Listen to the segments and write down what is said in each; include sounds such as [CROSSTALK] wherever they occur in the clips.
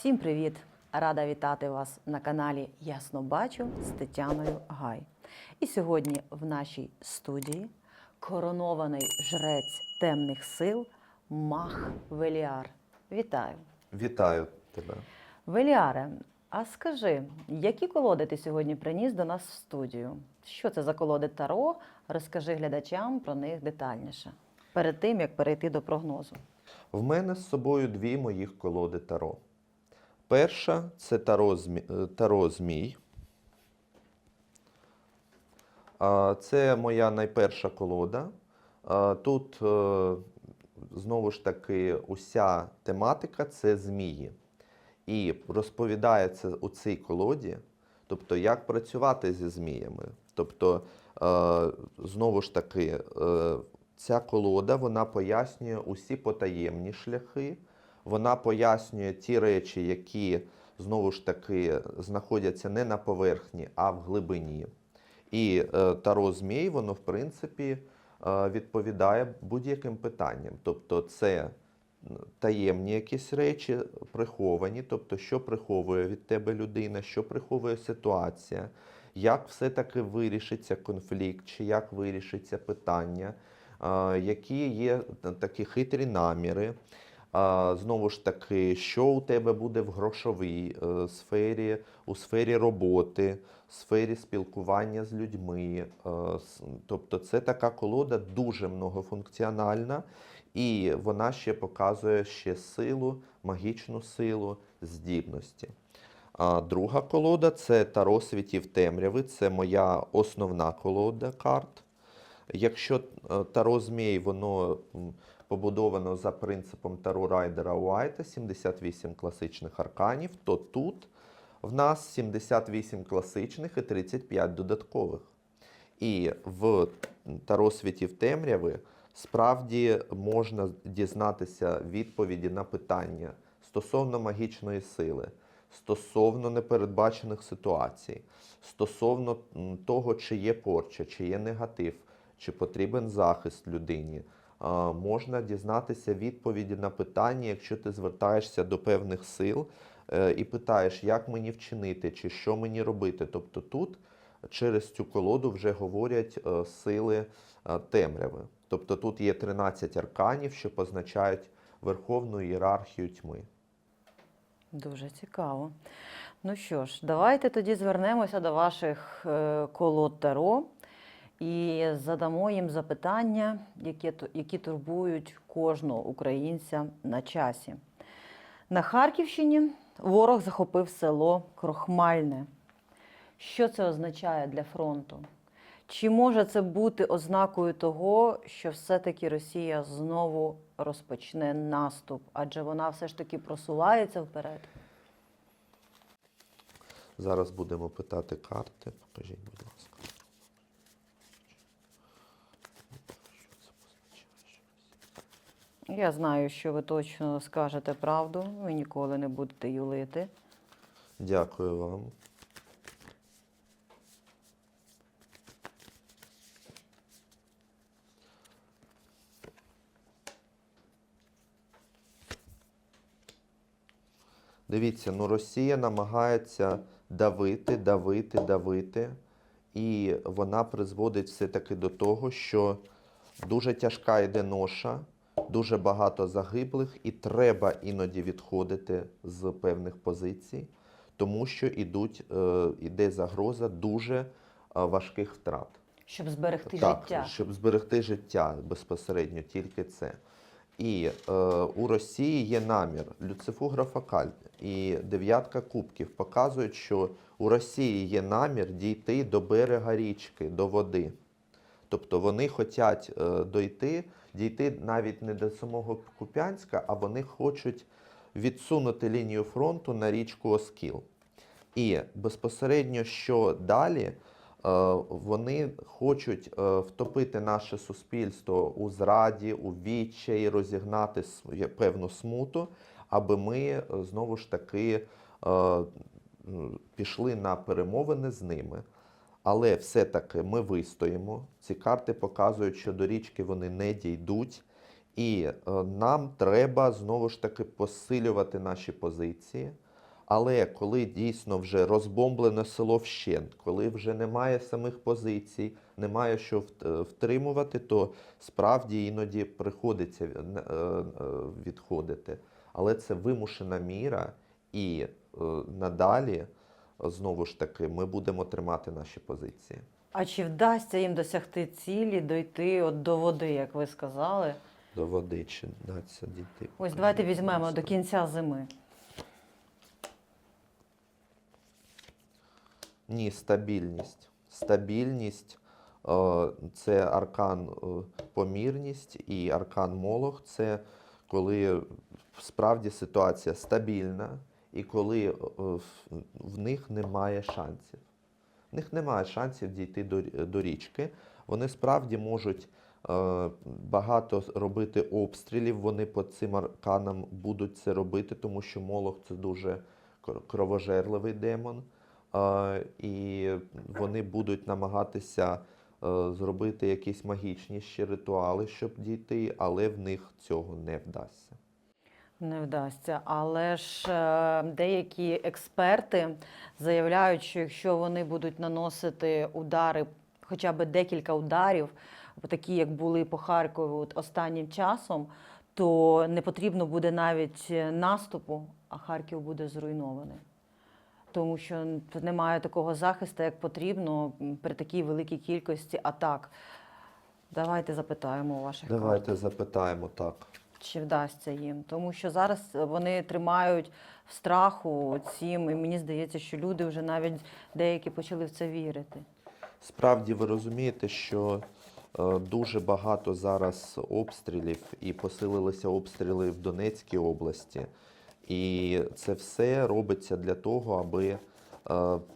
Всім привіт! Рада вітати вас на каналі Ясно Бачу з Тетяною Гай. І сьогодні в нашій студії коронований жрець темних сил Мах Веліар. Вітаю! Вітаю тебе. Веліаре, а скажи, які колоди ти сьогодні приніс до нас в студію? Що це за колоди Таро? Розкажи глядачам про них детальніше. Перед тим як перейти до прогнозу. В мене з собою дві моїх колоди Таро. Перша це Таро, е, Таро Змій. Це моя найперша колода. Тут е, знову ж таки уся тематика це змії. І розповідається у цій колоді, тобто як працювати зі зміями. Тобто, е, знову ж таки, ця колода вона пояснює усі потаємні шляхи, вона пояснює ті речі, які знову ж таки знаходяться не на поверхні, а в глибині. І е, Таро Змій, воно, в принципі, е, відповідає будь-яким питанням. Тобто, це таємні якісь речі приховані, тобто, що приховує від тебе людина, що приховує ситуація, як все-таки вирішиться конфлікт, чи як вирішиться питання, а, які є такі хитрі наміри. Знову ж таки, що у тебе буде в грошовій е, сфері, у сфері роботи, сфері спілкування з людьми. Е, Тобто це така колода дуже многофункціональна, і вона ще показує ще силу, магічну силу, здібності. А друга колода це Таро світів темряви. Це моя основна колода карт. Якщо е, Таро Змій, воно побудовано за принципом Таро Райдера Уайта, 78 класичних арканів, то тут в нас 78 класичних і 35 додаткових. І в Таро світів темряви справді можна дізнатися відповіді на питання стосовно магічної сили, стосовно непередбачених ситуацій, стосовно того, чи є порча, чи є негатив, чи потрібен захист людині. Можна дізнатися відповіді на питання, якщо ти звертаєшся до певних сил е, і питаєш, як мені вчинити, чи що мені робити. Тобто тут через цю колоду вже говорять е, сили е, темряви. Тобто тут є 13 арканів, що позначають верховну ієрархію тьми. Дуже цікаво. Ну що ж, давайте тоді звернемося до ваших колод Таро і задамо їм запитання, які, які турбують кожного українця на часі. На Харківщині ворог захопив село Крохмальне. Що це означає для фронту? Чи може це бути ознакою того, що все-таки Росія знову розпочне наступ, адже вона все ж таки просувається вперед? Зараз будемо питати карти. Покажіть, будь ласка. Що це позначає? Я знаю, що ви точно скажете правду, ви ніколи не будете юлити. Дякую вам. Дивіться, ну Росія намагається давити, давити, давити, і вона призводить все-таки до того, що дуже тяжка йде ноша, дуже багато загиблих, і треба іноді відходити з певних позицій, тому що ідуть, е, іде загроза дуже е, важких втрат. Щоб зберегти Так, життя. щоб зберегти життя безпосередньо, тільки це. І е, у Росії є намір Люцифугра Факаль і дев'ятка кубків показують, що у Росії є намір дійти до берега річки, до води. Тобто вони хочуть е, дойти, дійти навіть не до самого Куп'янська, а вони хочуть відсунути лінію фронту на річку Оскіл. І безпосередньо, що далі, е, вони хочуть е, втопити наше суспільство у зраді, у відчаї, розігнати певну смуту, аби ми е, знову ж таки пішли на перемовини з ними. Але все-таки ми вистоїмо. Ці карти показують, що до річки вони не дійдуть. І е, нам треба знову ж таки посилювати наші позиції, Але коли дійсно вже розбомблене село вщент, коли вже немає самих позицій, немає що е, втримувати, то справді іноді приходиться е, відходити. Але це вимушена міра, і надалі, знову ж таки, ми будемо тримати наші позиції. А чи вдасться їм досягти цілі, дойти от до води, як ви сказали? До води чи даться дійти. Ось давайте візьмемо до кінця зими. Ні, стабільність. Стабільність е, це аркан е, помірність і аркан молох це коли справді ситуація стабільна і коли е, в- них немає шансів. В них немає шансів дійти до, річки. Вони справді можуть е, багато робити обстрілів. Вони по цим арканам будуть це робити, тому що молох це дуже кровожерливий демон. Е, і вони будуть намагатися зробити якісь магічні ще ритуали, щоб дійти, але в них цього не вдасться. Не вдасться. Але ж е, деякі експерти заявляють, що якщо вони будуть наносити удари, хоча б декілька ударів, такі як були по Харкову останнім часом, то не потрібно буде навіть наступу, а Харків буде зруйнований. Тому що немає такого захисту, як потрібно при такій великій кількості атак. Давайте запитаємо у ваших карт. Давайте запитаємо так. Чи вдасться їм? Тому що зараз вони тримають в страху цим, і мені здається, що люди вже навіть деякі почали в це вірити. Справді ви розумієте, що е, дуже багато зараз обстрілів і посилилися обстріли в Донецькій області. І це все робиться для того, аби е,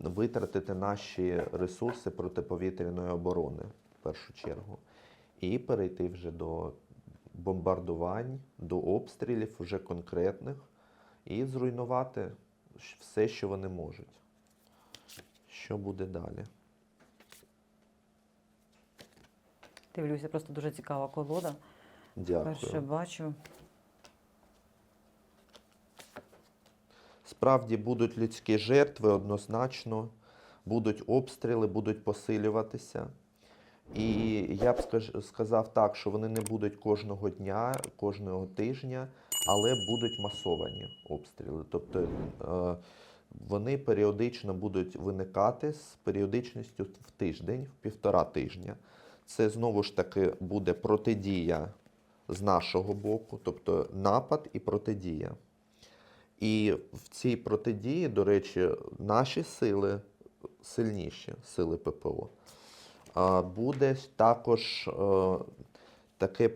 витратити наші ресурси протиповітряної оборони в першу чергу, і перейти вже до бомбардувань, до обстрілів вже конкретних, і зруйнувати все, що вони можуть. Що буде далі? Дивлюся, просто дуже цікава колода. Дякую. Перше бачу. Справді будуть людські жертви однозначно, будуть обстріли, будуть посилюватися. І я б сказав так, що вони не будуть кожного дня, кожного тижня, але будуть масовані обстріли. Тобто е, вони періодично будуть виникати з періодичністю в тиждень, в півтора тижня. Це знову ж таки буде протидія з нашого боку, тобто напад і протидія. І в цій протидії, до речі, наші сили сильніші, сили ППО. А, Буде також е, таке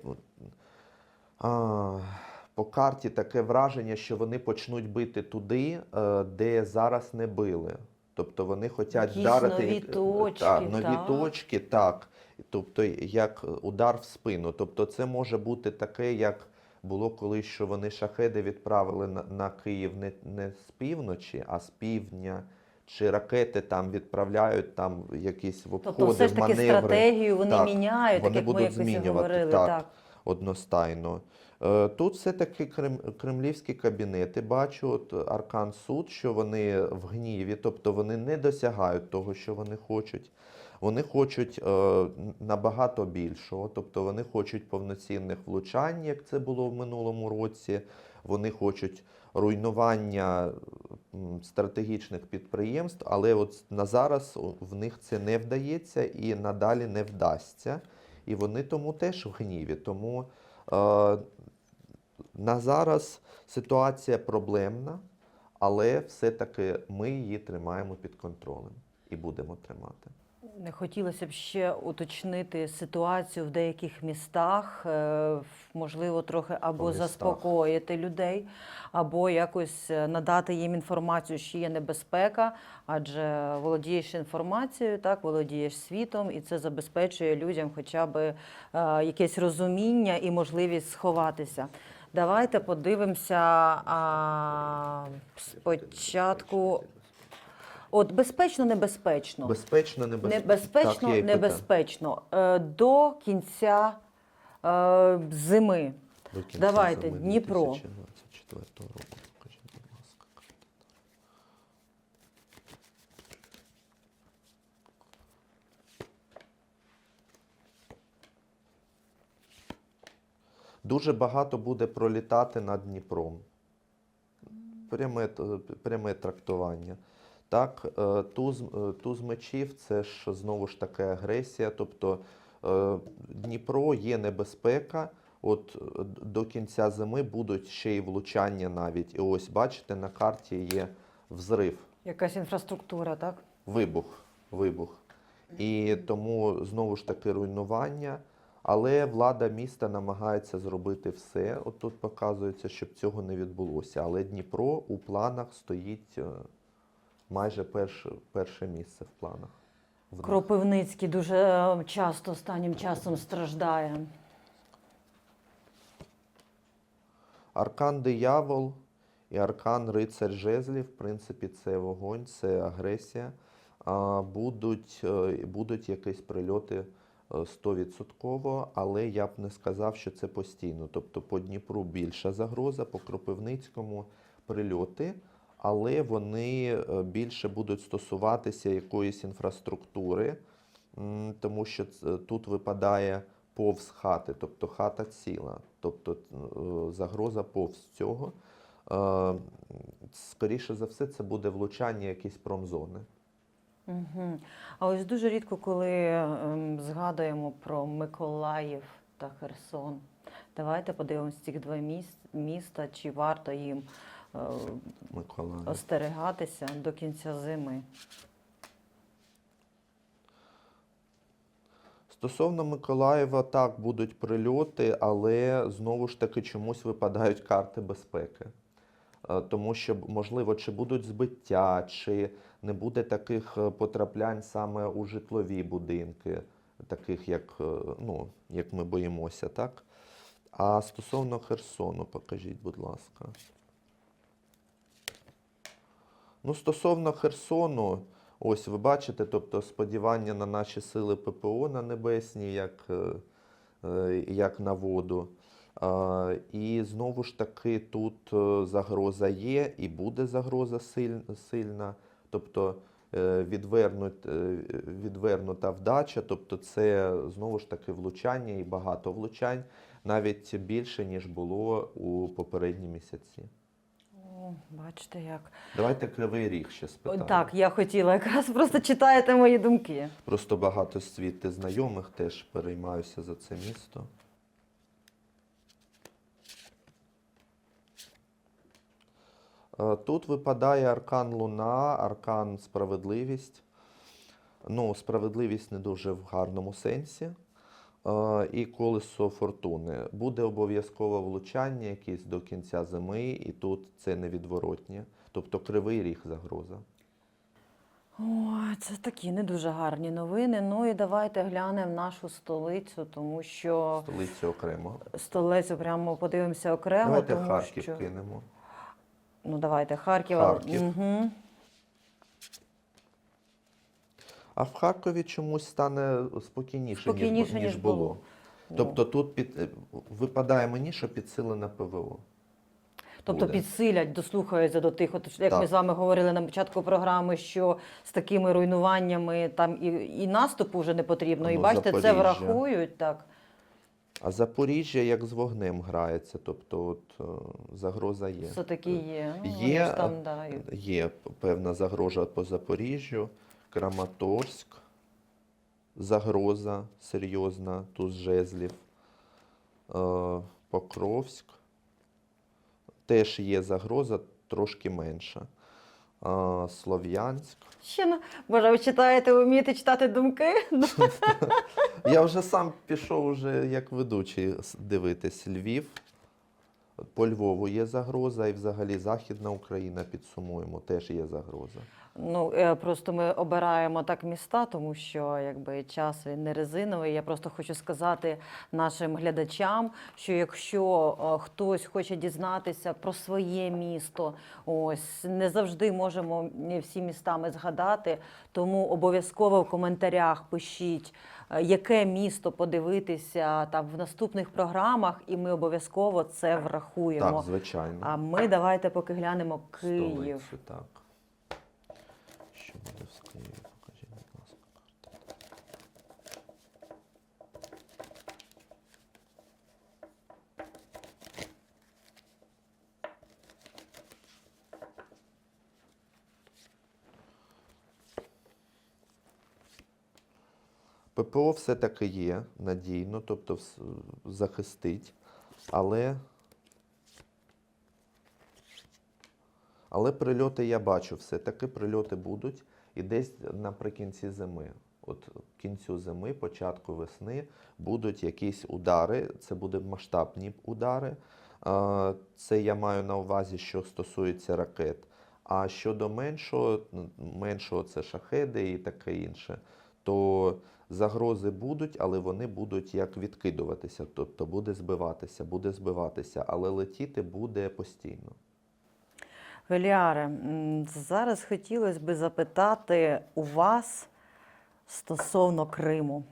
а, по карті таке враження, що вони почнуть бити туди, е, де зараз не били. Тобто вони хочуть вдарити нові точки, так, нові так. точки, так. Тобто як удар в спину. Тобто це може бути таке, як було колись, що вони шахеди відправили на, на Київ не, не з півночі, а з півдня. Чи ракети там відправляють там якісь в обходи, Тобто, все ж таки маневри. стратегію вони Так, міняють, вони так як ми будуть якось змінювати, говорили. так. Так. одностайно. Е, Тут все-таки крем- кремлівські кабінети. Бачу, от Аркан Суд, що вони в гніві, тобто вони не досягають того, що вони хочуть. Вони хочуть е, набагато більшого, тобто вони хочуть повноцінних влучань, як це було в минулому році. Вони хочуть руйнування стратегічних підприємств, але от на зараз в них це не вдається і надалі не вдасться. І вони тому теж в гніві. Тому е, на зараз ситуація проблемна, але все-таки ми її тримаємо під контролем і будемо тримати. Не хотілося б ще уточнити ситуацію в деяких містах, е, можливо, трохи або По заспокоїти людей, або якось е, надати їм інформацію, що є небезпека, адже володієш інформацією, так володієш світом, і це забезпечує людям хоча б е, якесь розуміння і можливість сховатися. Давайте подивимося а, спочатку. От безпечно, небезпечно. Безпечно, небезпечно. Небезпечно, так, небезпечно. Е, До кінця е, зими. До кінця Давайте, зими Дніпро. 2024 року. Дуже багато буде пролітати над Дніпром. Пряме, е, пряме трактування. Так, е, туз, е, туз мечів це ж знову ж таки агресія. Тобто е, Дніпро є небезпека. От до кінця зими будуть ще й влучання навіть. І ось бачите, на карті є взрив, Якась інфраструктура, так? вибух. вибух. І тому знову ж таки руйнування. Але влада міста намагається зробити все. От тут показується, щоб цього не відбулося. Але Дніпро у планах стоїть майже перше, перше місце в планах. В. Кропивницький дуже е, часто останнім часом страждає. Аркан диявол і аркан рицар жезлів, в принципі, це вогонь, це агресія. Будуть, е, будуть якісь прильоти е, 100%, але я б не сказав, що це постійно. Тобто по Дніпру більша загроза, по Кропивницькому прильоти, але вони е, більше будуть стосуватися якоїсь інфраструктури, тому що тут випадає повз хати, тобто хата ціла, тобто е, загроза повз цього. Е, Скоріше за все, це буде влучання якісь промзони. Угу. А ось дуже рідко, коли ем, згадуємо про Миколаїв та Херсон. Давайте подивимось цих два міс- міста, чи варто їм е, Миколаїв. остерігатися до кінця зими. Стосовно Миколаєва, так, будуть прильоти, але знову ж таки чомусь випадають карти безпеки. Е, Тому що, можливо, чи будуть збиття, чи не буде таких е, потраплянь саме у житлові будинки, таких, як, е, ну, як ми боїмося, так? А стосовно Херсону, покажіть, будь ласка. Ну, стосовно Херсону, ось ви бачите, тобто сподівання на наші сили ППО на небесні, як, е, е, як на воду. І знову ж таки тут е, загроза є і буде загроза сильна. Тобто відвернута вдача, тобто це знову ж таки влучання і багато влучань, навіть більше, ніж було у попередні місяці. Бачите як. Давайте кривий ріг ще спитаємо. Так, я хотіла якраз просто читаєте мої думки. Просто багато світи знайомих теж переймаюся за це місто. Е, Тут випадає аркан Луна, аркан справедливість. Ну, справедливість не дуже в гарному сенсі. Е, І колесо фортуни. Буде обов'язково влучання якесь до кінця зими, і тут це невідворотнє. Тобто кривий ріг загроза. Ой, це такі не дуже гарні новини. Ну і давайте глянемо нашу столицю, тому що Столицю окремо. столицю прямо подивимося окремо. Давайте тому Харків що... кинемо. Ну давайте Харків. Харків. Угу. А в Харкові чомусь стане спокійніше, Спокійніше, ніж, ніж було. було. Тобто тут під, е, випадає мені, що підсилене ПВО. Тобто буде. підсилять, дослухаються до тих, от як ми з вами говорили на початку програми, що з такими руйнуваннями там і, і наступу вже не потрібно. І Ну, бачите, це врахують так. А Запоріжжя як з вогнем грається, тобто от, е, загроза є. Все таки є. Ну, Є, там, да, і- Є певна загроза по Запоріжжю, Краматорськ, загроза серйозна, туз жезлів, е, Покровськ. Теж є загроза, трошки менша. Е, Слов'янськ. Ще на Боже, ви читаєте, ви вмієте читати думки? Ну, [LAUGHS] Я вже сам пішов уже як ведучий дивитись Львів. По Львову є загроза, і взагалі Західна Україна підсумуємо, теж є загроза. Ну е, просто ми обираємо так міста, тому що якби час він не резиновий. Я просто хочу сказати нашим глядачам, що якщо е, хтось хоче дізнатися про своє місто, ось не завжди можемо всі міста ми згадати. Тому обов'язково в коментарях пишіть, яке місто подивитися там в наступних програмах, і ми обов'язково це врахуємо. Так, звичайно. А ми давайте поки глянемо Київ. Столицю, так. Що буде в Києві? Покажіть, будь ласка, карта. ППО все-таки є надійно, тобто захистить, але. Але прильоти я бачу, все-таки прильоти будуть і десь наприкінці зими. От кінцю зими, початку весни будуть якісь удари, це будуть масштабні удари. Це я маю на увазі, що стосується ракет. А щодо меншого, меншого це шахеди і таке інше, то загрози будуть, але вони будуть як відкидуватися, тобто буде збиватися, буде збиватися, але летіти буде постійно. Веліаре, зараз хотілося би запитати у вас стосовно Криму.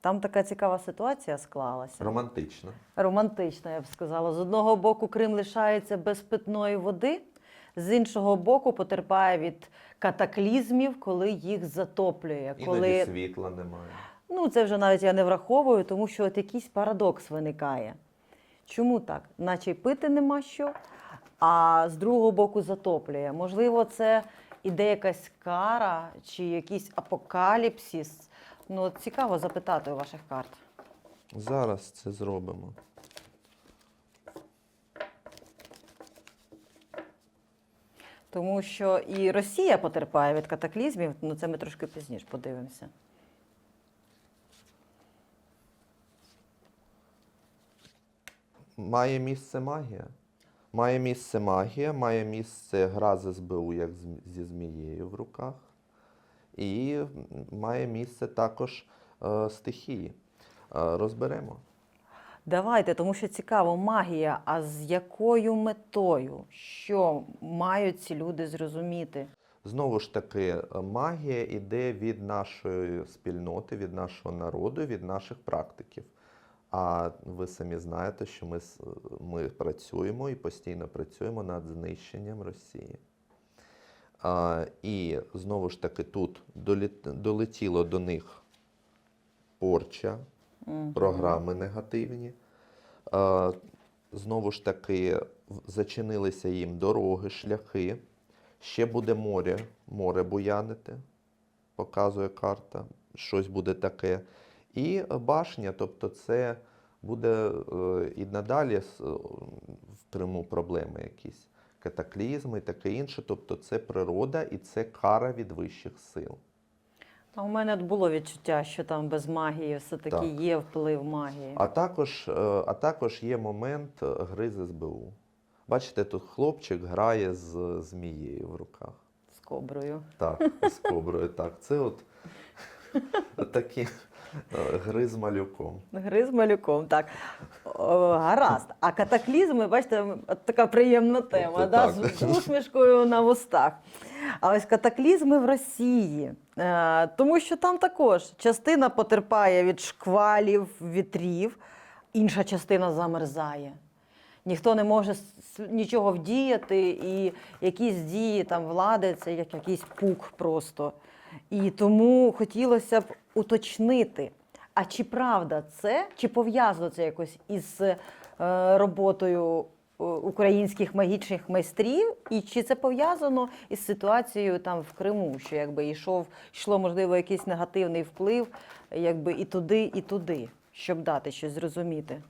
Там така цікава ситуація склалася. Романтично. Романтична, я б сказала. З одного боку, Крим лишається без питної води, з іншого боку, потерпає від катаклізмів, коли їх затоплює. Іноді Коли світла немає. Ну, це вже навіть я не враховую, тому що от якийсь парадокс виникає. Чому так? Наче й пити нема що, а з другого боку затоплює. Можливо, це іде якась кара чи якийсь апокаліпсис. Ну, от цікаво запитати у ваших карт. Зараз це зробимо. Тому що і Росія потерпає від катаклізмів, ну це ми трошки пізніше подивимося. Має місце магія. Має місце магія, має місце гра з СБУ, як зі змією в руках. І має місце також е, стихії. Е, розберемо. Давайте, тому що цікаво, магія, а з якою метою? Що мають ці люди зрозуміти? Знову ж таки, магія йде від нашої спільноти, від нашого народу, від наших практиків. А ви самі знаєте, що ми, ми працюємо і постійно працюємо над знищенням Росії. А, і знову ж таки, тут долетіло до них порча, Програми негативні. Знову ж таки, зачинилися їм дороги, шляхи. Ще буде море, море буянити, показує карта, щось буде таке. І башня, тобто це буде е, і надалі в Криму проблеми якісь, катаклізми і таке інше. Тобто це природа і це кара від вищих сил. А у мене було відчуття, що там без магії все-таки Так. є вплив магії. А також, е, а також є момент е, гри з СБУ. Бачите, тут хлопчик грає з змією в руках. З коброю. Так, з коброю. Так, це от [LAUGHS] такі е, гри з малюком. Гри з малюком, так. О, гаразд. А катаклізми, бачите, от така приємна тема, да, так. з усмішкою на вустах. А ось катаклізми в Росії. Е, тому що там також частина потерпає від шквалів, вітрів, інша частина замерзає. Ніхто не може нічого вдіяти, і якісь дії там влади це як якийсь пук просто. І тому хотілося б уточнити, а чи правда це, чи пов'язано це якось із е, роботою українських магічних майстрів, і чи це пов'язано із ситуацією там в Криму, що якби йшов, йшло, можливо, якийсь негативний вплив, якби і туди, і туди, щоб дати щось зрозуміти.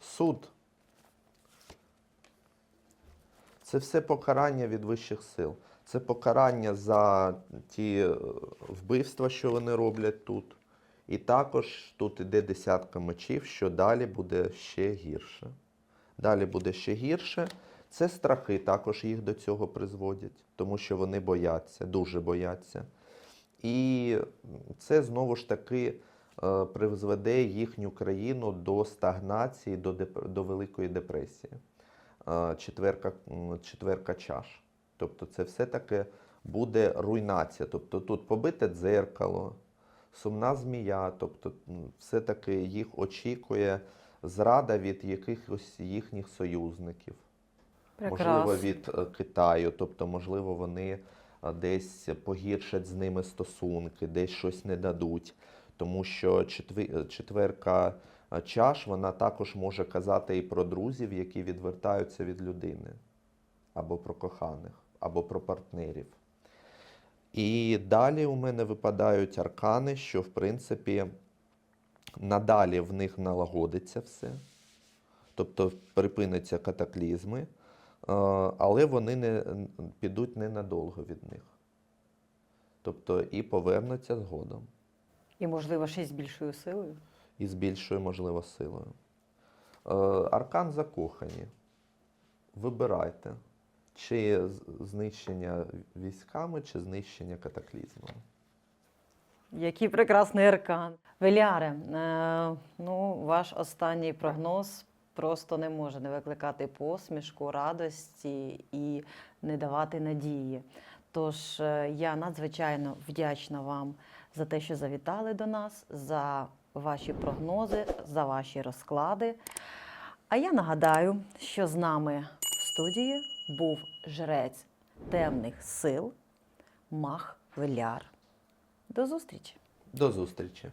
Суд. Це все покарання від вищих сил. Це покарання за ті е, вбивства, що вони роблять тут. І також тут іде десятка мечів, що далі буде ще гірше. Далі буде ще гірше. Це страхи також їх до цього призводять, тому що вони бояться, дуже бояться. І це знову ж таки е, призведе їхню країну до стагнації, до, до Великої депресії. Е, Четверка, четверка чаш. Тобто це все-таки буде руйнація. Тобто тут побите дзеркало, сумна змія, тобто все-таки їх очікує зрада від якихось їхніх союзників. Можливо, від е, Китаю, тобто, можливо, вони е, десь погіршать з ними стосунки, десь щось не дадуть. Тому що е, четверка чаш вона також може казати і про друзів, які відвертаються від людини, або про коханих, або про партнерів. І далі у мене випадають аркани, що в принципі надалі в них налагодиться все, тобто припиняться катаклізми, е, але вони не підуть ненадовго від них. Тобто і повернуться згодом, І, можливо, ще з більшою силою. і з більшою, можливо, силою. Е, Аркан закохані. Вибирайте, чи знищення військами, чи знищення катаклізмами. Який прекрасний аркан. Веляре, е, ну, ваш останній прогноз просто не може не викликати посмішку, радості і не давати надії. Тож е, я надзвичайно вдячна вам за те, що завітали до нас, за ваші прогнози, за ваші розклади. А я нагадаю, що з нами в студії був жрець темних сил Мах Веляр. До зустрічі! До зустрічі!